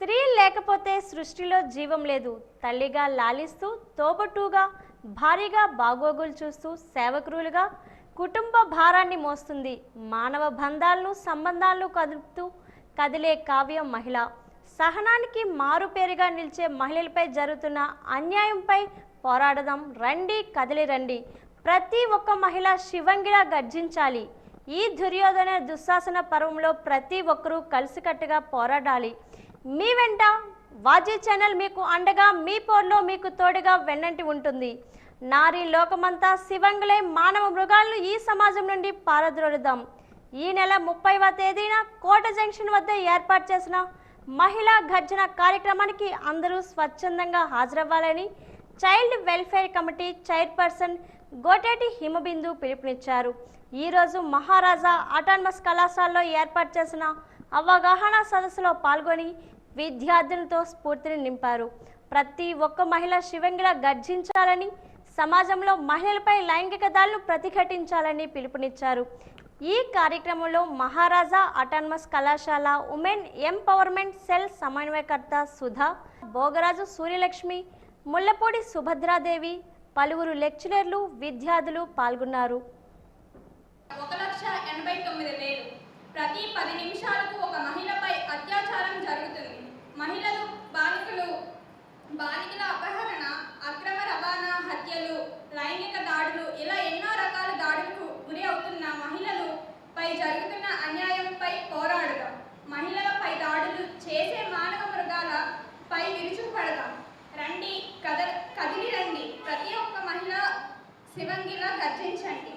స్త్రీ లేకపోతే సృష్టిలో జీవం లేదు. తల్లిగా లాలిస్తూ తోబట్టుగా భారీగా బాగోగులు చూస్తూ సేవకురులుగా కుటుంబ భారాన్ని మోస్తుంది. మానవ బంధాలను సంబంధాలను కదుపుతూ కదిలే కావ్యం మహిళ. సహనానికి మారుపేరుగా నిలిచే మహిళలపై జరుగుతున్న అన్యాయంపై పోరాడదాం. రండి కదిలి రండి. ప్రతి ఒక్క మహిళ శివంగిలా గర్జించాలి. ఈ దుర్యోధన దుశ్శాసన పర్వంలో ప్రతి ఒక్కరూ కలిసికట్టుగా పోరాడాలి. మీ వెంట వాజీ ఛానల్ మీకు అండగా మీ పోర్లో మీకు తోడుగా వెన్నంటి ఉంటుంది. నారీ లోకమంతా శివంగులై మానవ మృగాలను ఈ సమాజం నుండి పారద్రోలుదాం. ఈ నెల ముప్పైవ తేదీన కోట జంక్షన్ వద్ద ఏర్పాటు చేసిన మహిళా గర్జన కార్యక్రమానికి అందరూ స్వచ్ఛందంగా హాజరవ్వాలని child welfare committee chairperson Goteti Himabindu పిలుపునిచ్చారు. ఈరోజు మహారాజా అటానమస్ కళాశాలలో ఏర్పాటు చేసిన అవగాహన సదస్సులో పాల్గొని విద్యార్థులతో స్ఫూర్తిని నింపారు. ప్రతి ఒక్క మహిళ శివంగిలా గర్జించాలని సమాజంలో మహిళలపై లైంగిక దాడులు ప్రతిఘటించాలని పిలుపునిచ్చారు. ఈ కార్యక్రమంలో మహారాజా అటానమస్ కళాశాల ఉమెన్ ఎంపవర్మెంట్ సెల్ సమన్వయకర్త సుధా భోగరాజు సూర్యలక్ష్మి ముల్లపూడి సుభద్రాదేవి పలువురు లెక్చరర్లు విద్యార్థులు పాల్గొన్నారు. ఒక లక్ష ఎనభై తొమ్మిది వేలు ప్రతి పది నిమిషాలకు ఒక మహిళపై అత్యాచారం జరుగుతుంది మహిళలు బాలికలు బాలికల అపహరణ అక్రమ రవాణా హత్యలు లైంగిక దాడులు ఇలా ఎన్నో రకాల దాడులకు గురి అవుతున్న మహిళలు పై జరుగుతున్న అన్యాయంపై పోరాడదాం. మహిళలపై దాడులు చేసే మానవ మృగాల పై విరుచుకుపడదాం. రండి కద కదిలి రండి. ప్రతి ఒక్క మహిళ శివంగిలా గర్జించండి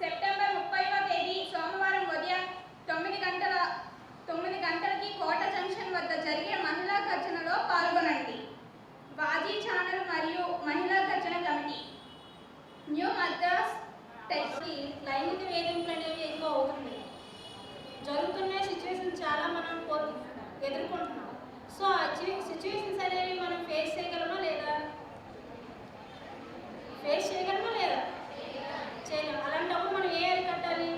సెప్టెంబర్ ముప్పైవ తేదీ సోమవారం ఉదయం తొమ్మిది గంటల తొమ్మిది గంటలకి కోట జంక్షన్ వద్ద జరిగే మహిళా గర్జనలో పాల్గొనండి వాజీ ఛానల్ మరియు మహిళా గర్జన కమిటీ న్యూ మద్రాస్ టెక్స్కి లైంగిక వేధింపులు అనేవి ఎక్కువ అవుతున్నాయి జరుగుతున్న సిచ్యువేషన్ చాలా మనం పో- ఎదుర్కొంటున్నాం సో ఆ సిచ్యువేషన్స్ అనేవి మనం ఫేస్ చేయగలమా లేదా ఫేస్ చేయగలమా లేదా చేయలేము అలాంటప్పుడు మనం ఏ అరికట్టాలి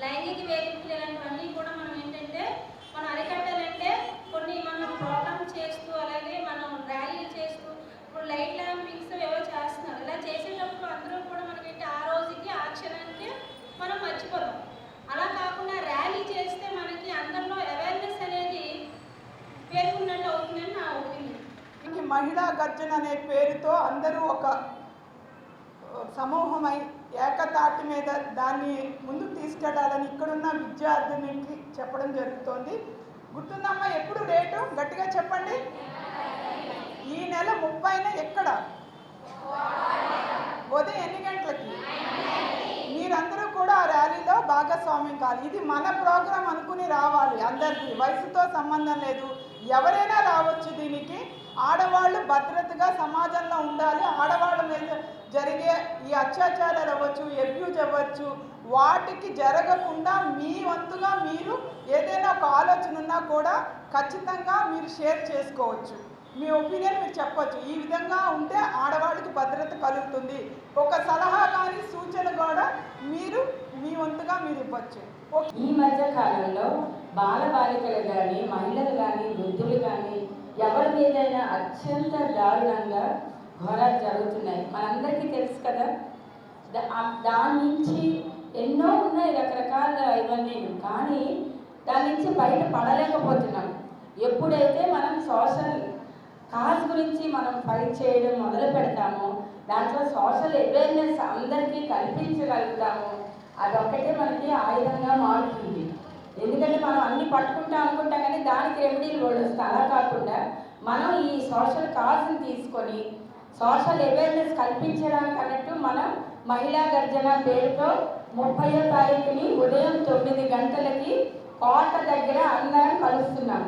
లైంగిక వేధింపులు ఇలాంటివన్నీ కూడా మనం ఏంటంటే మనం అరికట్టాలంటే కొన్ని మనం ప్రోగ్రామ్ చేస్తూ అలాగే మనం ర్యాలీలు చేస్తూ ఇప్పుడు లైట్ ల్యాంపింగ్స్ ఏవో చేస్తున్నారు ఇలా చేసేటప్పుడు అందరూ కూడా మనకి ఆ రోజుకి ఆ క్షణానికి మనం మర్చిపోదాం అలా కాకుండా ర్యాలీ చేస్తే మనకి అందరిలో అవేర్నెస్ అనేది పేర్కొన్నట్టు అవుతుందని నా ఒపీనియన్. మహిళా గర్జన అనే పేరుతో అందరూ ఒక సమూహమై ఏకతాటి మీద దాన్ని ముందుకు తీసుకెళ్ళాలని ఇక్కడున్న విద్యార్థునికి చెప్పడం జరుగుతోంది. గుర్తుందమ్మా ఎప్పుడు రేటు? గట్టిగా చెప్పండి. ఈ నెల ముప్పైన ఎక్కడ? ఉదయం ఎన్ని గంటలకి? మీరందరూ కూడా భాగస్వామ్యం కాదు. ఇది మన ప్రోగ్రాం అనుకుని రావాలి అందరికీ. వయసుతో సంబంధం లేదు. ఎవరైనా రావచ్చు దీనికి. ఆడవాళ్ళు భద్రతగా సమాజంలో ఉండాలి. ఆడవాళ్ళ మీద జరిగే ఈ అత్యాచారాలు అవ్వచ్చు అబ్యూజ్ అవ్వచ్చు వాటికి జరగకుండా మీ వంతుగా మీరు ఏదైనా ఒక ఆలోచన ఉన్నా కూడా ఖచ్చితంగా మీరు షేర్ చేసుకోవచ్చు. మీ ఒపీనియన్ మీరు చెప్పొచ్చు. ఈ విధంగా ఉంటే ఆడవాళ్ళకి భద్రత కలుగుతుంది. ఒక సలహా కానీ సూచన కూడా మీరు మీ వంతుగా మీరు ఇవ్వచ్చు. ఈ మధ్య కాలంలో బాలబాలికలు కానీ మహిళలు కానీ వృద్ధులు కానీ ఎవరి మీదైనా అత్యంత దారుణంగా ఘోరాలు జరుగుతున్నాయి. మనందరికీ తెలుసు కదా దా- దాని నుంచి ఎన్నో ఉన్నాయి రకరకాల ఇవన్నీ. కానీ దాని నుంచి బయట పడలేకపోతున్నాం. ఎప్పుడైతే మనం సోషల్ కాజ్ గురించి మనం ఫైట్ చేయడం మొదలు పెడతాము. దాంట్లో సోషల్ అవేర్నెస్ అందరికీ కల్పించగలుగుతాము. అదొక్కటే మనకి ఆయుధంగా మారుతుంది. ఎందుకంటే మనం అన్ని పట్టుకుంటాం అనుకుంటాం కానీ దానికి రెమెడీలు కూడా వస్తాయి అలా కాకుండా మనం ఈ సోషల్ కాజ్ని తీసుకొని సోషల్ అవేర్నెస్ కల్పించడానికి అన్నట్టు మనం మహిళా గర్జన పేరుతో ముప్పై తారీఖుని ఉదయం తొమ్మిది గంటలకి కోట దగ్గర అందరం కలుస్తున్నాం.